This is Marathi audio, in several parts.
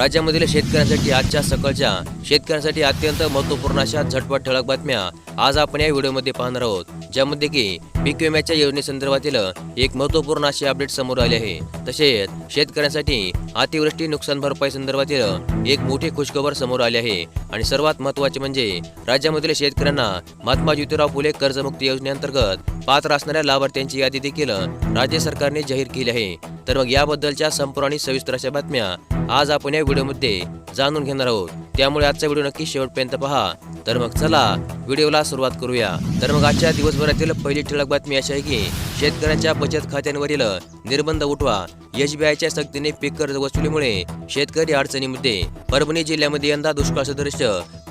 राज्यामधील शेतकऱ्यांसाठी आजच्या सकाळच्या शेतकऱ्यांसाठी अत्यंत महत्त्वपूर्ण अशा झटपट ठळक बातम्या. आज आपण या व्हिडिओमध्ये पाहणार आहोत ज्यामध्ये की पीक विम्याच्या योजनेसंदर्भातील एक महत्त्वपूर्ण असे अपडेट समोर आले आहे. तसेच शेतकऱ्यांसाठी अतिवृष्टी नुकसान भरपाई संदर्भातील एक मोठी खुशखबर समोर आली आहे. आणि सर्वात महत्त्वाचे म्हणजे राज्यामधील शेतकऱ्यांना महात्मा ज्योतिराव फुले कर्जमुक्ती योजनेअंतर्गत पात्र असणाऱ्या लाभार्थ्यांची यादी देखील राज्य सरकारने जाहीर केली आहे. तर मग याबद्दलच्या संपूर्ण आणि सविस्तर अशा बातम्या आज आपण या व्हिडिओमध्ये जाणून घेणार आहोत. त्यामुळे आजचा व्हिडिओ नक्की शेवटपर्यंत पहा. तर मग चला व्हिडिओला सुरुवात करूया. तर मग आजच्या दिवसभरातील पहिली ठळक बातमी अशी आहे की शेतकऱ्यांच्या बचत खात्यांवरील निर्बंध उठवा. एसबीआयच्या सक्तीने पीक कर्ज वसुलीमुळे शेतकरी अडचणीमध्ये. परभणी जिल्ह्यामध्ये यंदा दुष्काळ सदृश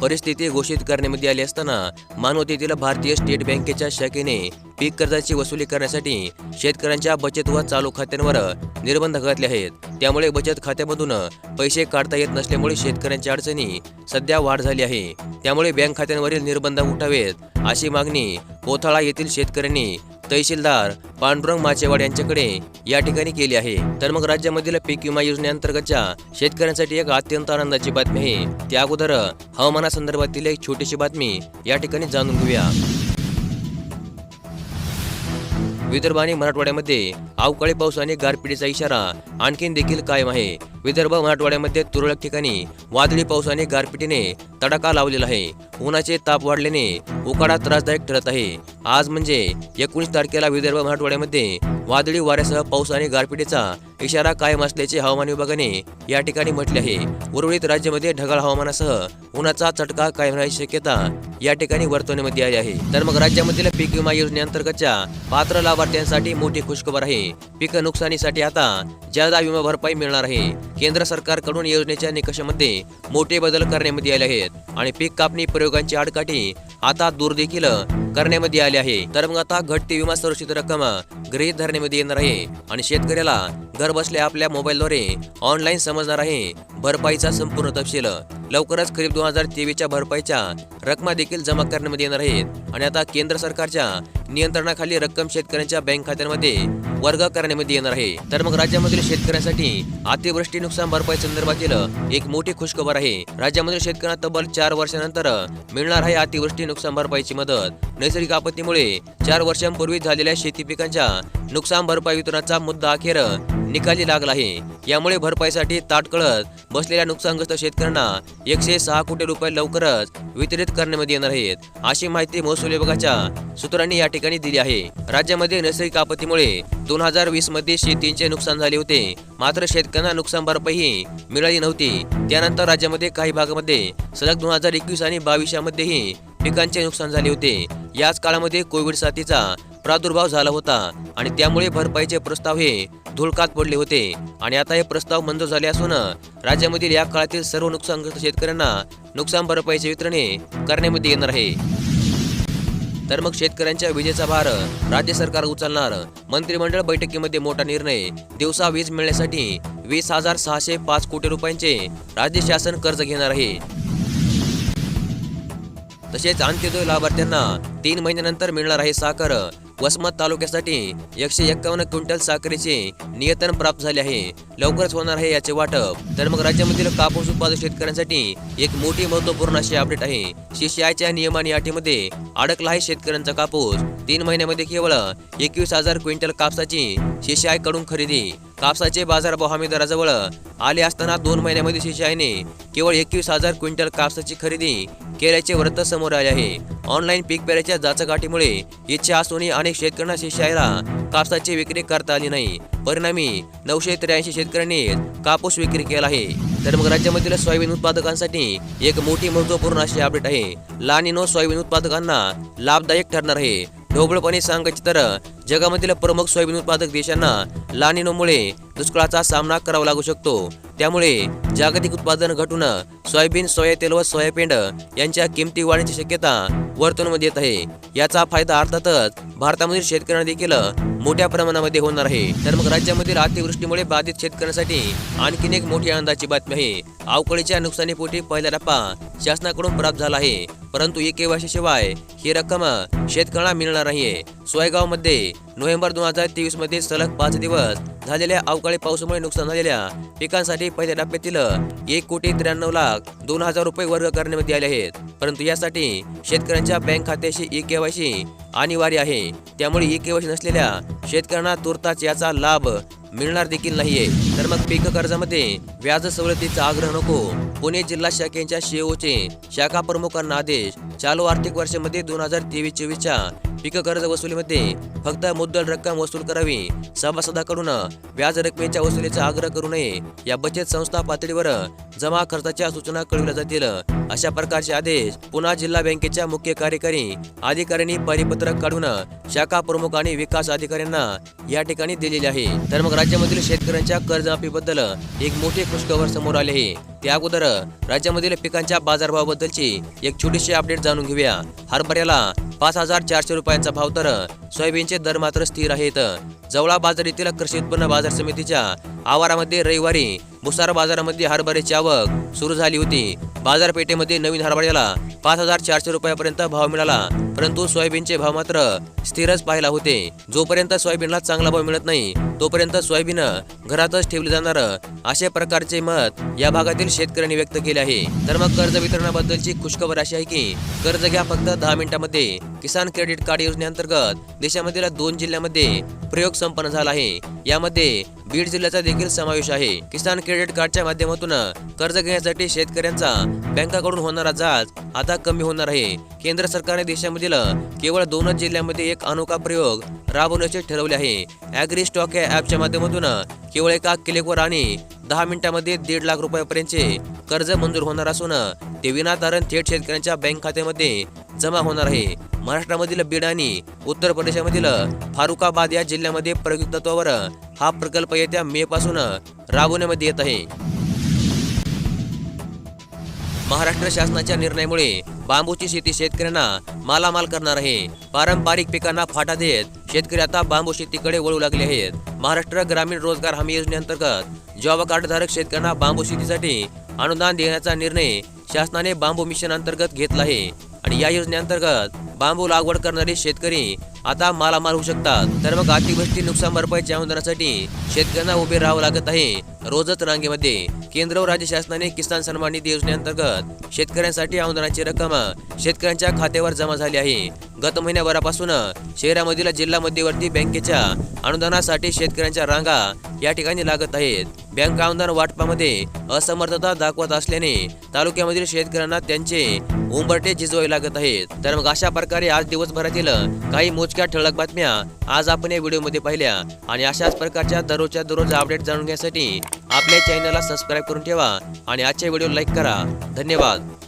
परिस्थिती घोषित करण्यामध्ये आली असताना मानवतेतील भारतीय स्टेट बँकेच्या शाखेने पीक कर्जाची वसुली करण्यासाठी शेतकऱ्यांच्या बचत व चालू खात्यांवर निर्बंध घातले आहेत. त्यामुळे बचत खात्यामधून पैसे काढता येत नसल्यामुळे शेतकऱ्यांच्या अडचणी सध्या वाढ झाली आहे. त्यामुळे बँक खात्यांवरील निर्बंध उठावेत. अशी मागणी कोथाळा येथील शेतकऱ्यांनी तहसीलदार पांडुरंग माचेवाड यांच्याकडे या ठिकाणी केली आहे. तर मग राज्यामधील पीक विमा योजनेअंतर्गतच्या शेतकऱ्यांसाठी एक अत्यंत आनंदाची बातमी आहे. त्या अगोदर हवामानासंदर्भातील एक छोटीशी बातमी या ठिकाणी जाणून घेऊया. विदर्भ आणि मराठवाड्यामध्ये अवकाळी पाऊस आणि गारपिटीचा इशारा आणखीन देखील कायम आहे. विदर्भ मराठवाड्यामध्ये तुरळक ठिकाणी वादळी पाऊस आणि गारपिटीने तडाखा लावलेला आहे. उन्हाचे ताप वाढल्याने उकाडा त्रासदायक ठरत आहे. आज म्हणजे एकोणीस तारखेला विदर्भ मराठवाड्यामध्ये वादळी वाऱ्यासह पाऊस आणि गारपिटीचा इशारा कायम असल्याचे हवामान विभागाने या ठिकाणी म्हटले आहे. उर्वरित राज्यामध्ये ढगाळ हवामानासह उन्हाचा चटका कायम राहण्याची शक्यता या ठिकाणी वर्तवण्यामध्ये आली आहे. तर मग राज्यामधील पीक विमा योजनेअंतर्गतच्या पात्र लाभार्थ्यांसाठी मोठी खुशखबर आहे. पीक नुकसानीसाठी आता जादा विमा भरपाई मिळणार आहे. केंद्र सरकारकडून योजनेच्या निकषामध्ये मोठे बदल करण्यामध्ये आले आहेत आणि पीक कापणी प्रयोगांची आडकाठी आता दूर देखील करण्यामध्ये आले आहे. तर मग आता घटती विमा सुरक्षित रक्कम गृहीत धरण्यामध्ये येणार आहे आणि शेतकऱ्याला घर बसल्या आपल्या मोबाईलद्वारे ऑनलाईन समजणार आहे. भरपाईचा संपूर्ण तपशील. लवकरच खरीप दोन हजार तेवीसच्या भरपाईच्या रकमा देखील जमा करण्यामध्ये येणार आहेत. आणि आता केंद्र सरकारच्या नियंत्रणाखाली रक्कम शेतकऱ्यांच्या बँक खात्यांमध्ये वर्ग करण्यामध्ये येणार आहे. तर मग राज्यामधील शेतकऱ्यांसाठी अतिवृष्टी नुकसान भरपाई संदर्भातील एक मोठी खुशखबर आहे. राज्यामधील शेतकऱ्यांना तब्बल चार वर्षानंतर मिळणार आहे अतिवृष्टी नुकसान भरपाईची मदत. नैसर्गिक आपत्तीमुळे चार वर्षांपूर्वी झालेल्या शेती पिकांच्या नुकसान भरपाई वितरणाचा मुद्दा अखेर निकाली लागला आहे. यामुळे भरपाईसाठी ताटकळत बसलेल्या नुकसानग्रस्त शेतकऱ्यांना एकशे सहा कोटी रुपये लवकरच वितरित करण्यामध्ये येणार आहेत. अशी माहिती महसूल विभागाच्या सूत्रांनी या ठिकाणी दिली आहे. राज्यामध्ये नैसर्गिक आपत्तीमुळे दोन हजार वीसमध्ये शेतींचे नुकसान झाले होते. मात्र शेतकऱ्यांना नुकसान भरपाई मिळाली नव्हती. त्यानंतर राज्यामध्ये काही भागामध्ये सलग दोन हजार एकवीस आणि बावीस यामध्येही पिकांचे नुकसान झाले होते. याच काळामध्ये कोविड साथीचा प्रादुर्भाव झाला होता आणि त्यामुळे भरपाईचे प्रस्ताव हे धुळकात पडले होते. आणि आता हे प्रस्ताव मंजूर झाले असून राज्यामधील या काळातील सर्व नुकसानग्रस्त शेतकऱ्यांना नुकसान भरपाईचे वितरणे करण्यामध्ये येणार आहे. तर मग शेतकऱ्यांच्या विजेचा भार राज्य सरकार उचलणार. मंत्रिमंडळ बैठकीमध्ये मोठा निर्णय. दिवसा वीज मिळण्यासाठी वीस हजार सहाशे पाच कोटी रुपयांचे राज्य शासन कर्ज घेणार आहे. तसेच अंत्योदय लाभार्थ्यांना तीन महिन्यानंतर मिळणार आहे साखर. वसमत तालुक्यासाठी एकशे एक्कावन्न क्विंटल साखरेचे नियंत्रण प्राप्त झाले आहे. लवकरच होणार आहे याचे वाटप. तर मग राज्यामधील कापूस उत्पादक शेतकऱ्यांसाठी एक मोठी महत्त्वपूर्ण अशी अपडेट आहे. सीसीआयच्या नियमाने अटीमध्ये अडकला आहे शेतकऱ्यांचा कापूस. तीन महिन्यामध्ये केवळ एकवीस हजार क्विंटल कापसाची सीसीआयकडून खरेदी. कापसाचे बाजारभाव हमी दराजवळ आले असताना दोन महिन्यामध्ये सीसीआयने केवळ एकवीस हजार क्विंटल कापसाची खरेदी केल्याचे वृत्त समोर आले आहे. ऑनलाईन पीक पेऱ्याच्या जाचकाठीमुळे इच्छा असूनही अनेक शेतकऱ्यांना शेतशाळेला कापसाची विक्री करता आली नाही. परिणामी नऊशे त्र्याऐंशी शेतकऱ्यांनी कापूस विक्री केला आहे. तर मग राज्यामधील सोयाबीन उत्पादकांसाठी एक मोठी महत्त्वपूर्ण अशी अपडेट आहे. लानिनो सोयाबीन उत्पादकांना लाभदायक ठरणार आहे. ढोबळपणे सांगायचे तर जगामधील प्रमुख सोयाबीन उत्पादक देशांना लानिनोमुळे दुष्काळाचा सामना करावा लागू शकतो. त्यामुळे जागतिक उत्पादन घटून सोयाबीन सोया तेल व सोयाबीन यांच्या किमती वाढण्याची शक्यता वर्तवण्यात येत आहे. याचा फायदा अर्थातच भारतामधील शेतकऱ्यांना देखील मोठ्या प्रमाणामध्ये होणार आहे. तर मग राज्यामधील अतिवृष्टीमुळे बाधित शेतकऱ्यांसाठी आणखीन एक मोठी आनंदाची बातमी आहे. अवकाळीच्या नुकसानीपोटी पहिला टप्पा शासनाकडून प्राप्त झाला आहे. परंतु एके वर्षाशिवाय ही रक्कम शेतकऱ्यांना मिळणार नाहीये. सोयगावमध्ये नोव्हेंबर दोन हजार तेवीसमध्ये सलग पाच दिवस झालेल्या अवकाळी पावसामुळे नुकसान झालेल्या पिकांसाठी पहिल्या टप्प्यातील एक कोटी त्र्याण्णव लाख दोन हजार रुपये वर्ग करण्यामध्ये आले आहेत. परंतु यासाठी शेतकऱ्यांच्या बँक खात्याशी ई केवायसी अनिवार्य आहे. त्यामुळे ई केवायसी नसलेल्या शेतकऱ्यांना तुर्ताच याचा लाभ मिळणार देखील नाहीये. तर मग पीक कर्जामध्ये व्याज सवलतीचा आग्रह नको. पुणे जिल्हा शाखेच्या शेओचे शाखा प्रमुखांना आदेश. चालू आर्थिक वर्षामध्ये दोन हजार तेवीस चोवीसच्या पीक कर्ज वसुलीमध्ये फक्त मुद्दल रक्कम वसूल करावी. सभासदाकडून व्याज रकमेच्या वसुलीचा आग्रह करू नये. या बचत संस्था पातळीवर जमा खर्चाच्या सूचना कळविल्या जातील. अशा प्रकारचे आदेश पुन्हा जिल्हा बँकेच्या मुख्य कार्यकारी अधिकाऱ्यांनी परिपत्रक काढून शाखा प्रमुख आणि विकास अधिकाऱ्यांना या ठिकाणी दिलेले आहे. तर मग राज्यामधील शेतकऱ्यांच्या कर्जमाफीबद्दल एक मोठी खुशखबर समोर आली आहे. त्या अगोदर राज्यामधील पिकांच्या बाजारभावाबद्दलची एक छोटीशी अपडेट जाणून घेऊया. हरभऱ्याला पाच हजार चारशे रुपयांचा भाव तर सोयाबीनचे दर मात्र स्थिर आहेत. जवळा बाजार येथील कृषी उत्पन्न बाजार समितीच्या आवारामध्ये रविवारी भुसार बाजारामध्ये हरभऱ्याची आवक सुरू झाली होती. बाजारपेठेमध्ये नवीन हरभऱ्याला पाच हजार चारशे रुपयापर्यंत भाव मिळाला परंतु सोयाबीनचे भाव मात्र स्थिरच पाहायला होते. जोपर्यंत सोयाबीनला चांगला भाव मिळत नाही तोपर्यंत सोयाबीन घरातच ठेवलं जाणार. अशा प्रकारचे मत या भागातील शेतकऱ्यांनी व्यक्त केले आहे. तर मग कर्ज वितरणाबद्दलची खुशखबर अशी आहे की कर्ज घ्या फक्त दहा मिनिटांमध्ये. किसान क्रेडिट कार्ड योजनेअंतर्गत देशामधील दोन जिल्ह्यामध्ये प्रयोग संपन्न झाला आहे. यामध्ये बीड जिल्ह्याचा देखील समावेश आहे. किसान क्रेडिट कार्डच्या माध्यमातून कर्ज घेण्यासाठी शेतकऱ्यांचा बँकाकडून होणारा जाच आता कमी होणार आहे. केंद्र सरकारने देशामधील केवळ दोनच जिल्ह्यामध्ये एक अनोखा प्रयोग राबवण्याचे ठरवले आहे. ॲग्री स्टॉक या ऍपच्या माध्यमातून केवळ एका क्लिकवर आणि दहा मिनिटांमध्ये दीड लाख रुपयापर्यंतचे कर्ज मंजूर होणार असून ते विनातारण थेट शेतकऱ्यांच्या बँक खात्यामध्ये जमा होणार आहे. महाराष्ट्रामधील बीड आणि उत्तर प्रदेशामधील फारुखाबाद या जिल्ह्यामध्ये प्रयुक्त तत्वावर हा प्रकल्प येत्या मे पासून राबवण्यामध्ये येत आहे. महाराष्ट्र शासनाच्या निर्णयामुळे बांबूची शेती शेतकऱ्यांना मालामाल करणार आहे. पारंपरिक पिकांना फाटा देत शेतकरी आता बांबू शेतीकडे वळू लागले आहेत. महाराष्ट्र ग्रामीण रोजगार हमी योजनेअंतर्गत जॉब कार्डधारक शेतकऱ्यांना बांबू शेतीसाठी अनुदान देण्याचा निर्णय शासनाने बांबू मिशन अंतर्गत घेतला आहे. आणि या योजनेअंतर्गत बांबू लागवड करणारे शेतकरी आता मालामाल होऊ शकतात. तर मग अतिवृष्टी नुकसान भरपाईच्या अनुदानासाठी शेतकऱ्यांना उभे राहावं लागत आहे. रोजच रांगेमध्ये केंद्र व राज्य शासनाने किसान सन्मान निधी योजनेअंतर्गत शेतकऱ्यांसाठी अनुदानाची रक्कम शेतकऱ्यांच्या खात्यावर जमा झाली आहे. गत महिन्याभरापासून शहरामधील जिल्हा मध्यवर्ती बँकेच्या अनुदानासाठी शेतकऱ्यांच्या रांगा या ठिकाणी लागत आहेत. बँक आमदार वाटपामध्ये असमर्थता दाखवत असल्याने तालुक्यामधील शेतकऱ्यांना त्यांचे उंबरटे झिजवावे लागत आहेत. तर मग अशा प्रकारे आज दिवसभरातील काही मोजक्या ठळक बातम्या आज आपण या व्हिडिओमध्ये पाहिल्या. आणि अशाच प्रकारच्या दररोजच्या दररोज अपडेट जाणून घेण्यासाठी आपल्या चॅनलला सबस्क्राईब करून ठेवा. आणि आजच्या व्हिडिओ लाईक करा. धन्यवाद.